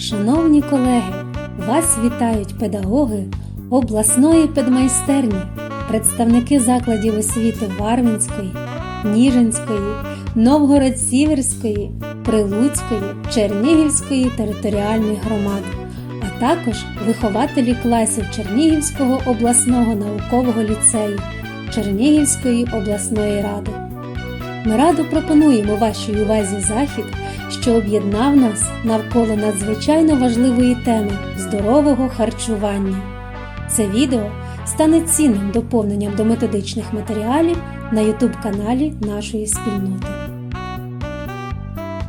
Шановні колеги, вас вітають педагоги обласної педмайстерні, представники закладів освіти Варвинської, Ніжинської, Новгород-Сіверської, Прилуцької, Чернігівської територіальних громад, а також вихователі класів Чернігівського обласного наукового ліцею Чернігівської обласної ради. Ми радо пропонуємо вашій увазі захід, що об'єднав нас навколо надзвичайно важливої теми здорового харчування. Це відео стане цінним доповненням до методичних матеріалів на YouTube каналі нашої спільноти.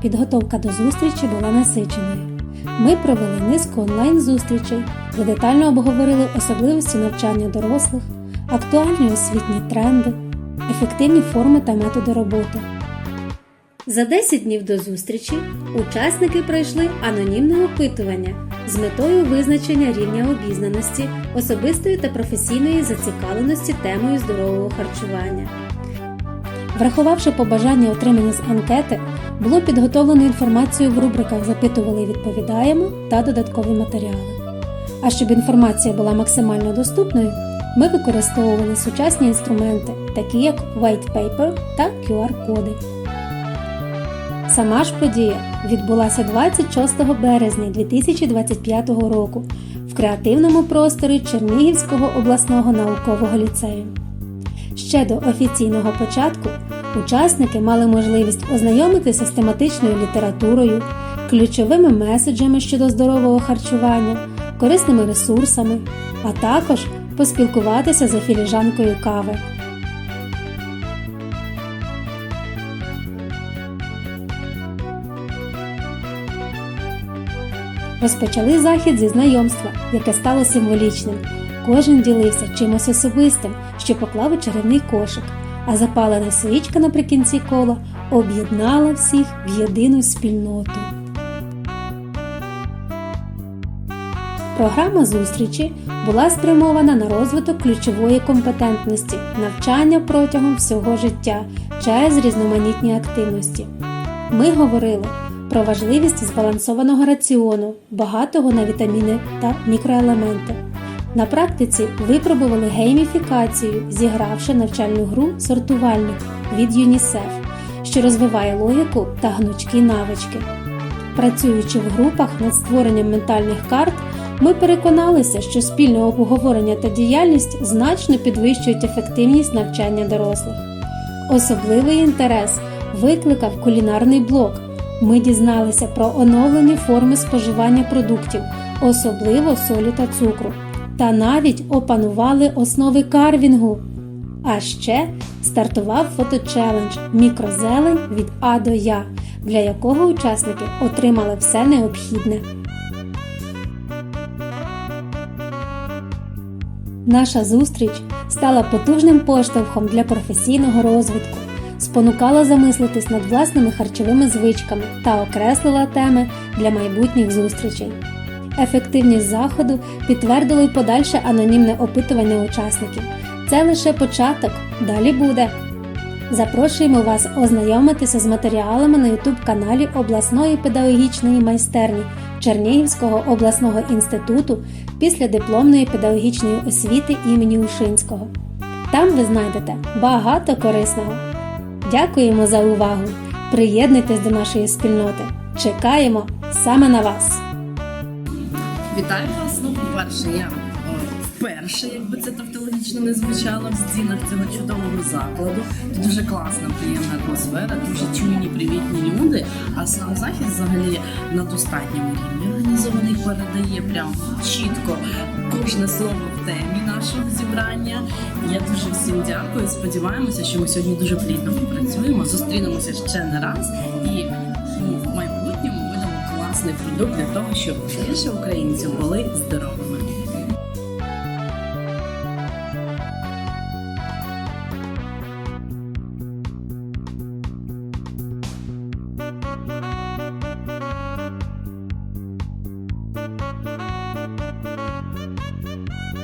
Підготовка до зустрічі була насиченою. Ми провели низку онлайн-зустрічей, де детально обговорили особливості навчання дорослих, актуальні освітні тренди, ефективні форми та методи роботи. За 10 днів до зустрічі учасники пройшли анонімне опитування з метою визначення рівня обізнаності, особистої та професійної зацікавленості темою здорового харчування. Врахувавши побажання отримані з анкети, було підготовлено інформацію в рубриках Запитували і відповідаємо та додаткові матеріали. А щоб інформація була максимально доступною, ми використовували сучасні інструменти, такі як White Paper та QR-коди. Сама ж подія відбулася 26 березня 2025 року в креативному просторі Чернігівського обласного наукового ліцею. Ще до офіційного початку учасники мали можливість ознайомитися з тематичною літературою, ключовими меседжами щодо здорового харчування, корисними ресурсами, а також поспілкуватися за філіжанкою кави. Розпочали захід зі знайомства, яке стало символічним. Кожен ділився чимось особистим, що поклав у чарівний кошик, а запалена свічка наприкінці кола об'єднала всіх в єдину спільноту. Програма зустрічі була спрямована на розвиток ключової компетентності, навчання протягом всього життя через різноманітні активності. Ми говорили про важливість збалансованого раціону, багатого на вітаміни та мікроелементи. На практиці випробували гейміфікацію, зігравши навчальну гру сортувальник від ЮНІСЕФ, що розвиває логіку та гнучкі навички. Працюючи в групах над створенням ментальних карт, ми переконалися, що спільне обговорення та діяльність значно підвищують ефективність навчання дорослих. Особливий інтерес викликав кулінарний блок. Ми дізналися про оновлені форми споживання продуктів, особливо солі та цукру, та навіть опанували основи карвінгу. А ще стартував фоточелендж Мікрозелень від А до Я, для якого учасники отримали все необхідне. Наша зустріч стала потужним поштовхом для професійного розвитку, спонукала замислитись над власними харчовими звичками та окреслила теми для майбутніх зустрічей. Ефективність заходу підтвердило й подальше анонімне опитування учасників. Це лише початок, далі буде. Запрошуємо вас ознайомитися з матеріалами на YouTube каналі обласної педагогічної майстерні Чернігівського обласного інституту після дипломної педагогічної освіти імені Ушинського. Там ви знайдете багато корисного. Дякуємо за увагу! Приєднуйтесь до нашої спільноти. Чекаємо саме на вас! Вітаю вас. Ну, по-перше, я вперше, якби це тавтологічно не звучало в стінах цього чудового закладу. Тут дуже класна, приємна атмосфера, дуже чуйні, привітні люди. А сам захід взагалі на достатньому рівні організований передає прям чітко кожне слово в темі нашого зібрання. Я дуже всім дякую. Сподіваємося, що ми сьогодні дуже плідно попрацюємо. Зустрінемося ще не раз і ну, в майбутньому видамо класний продукт для того, щоб більше українців були здоровими.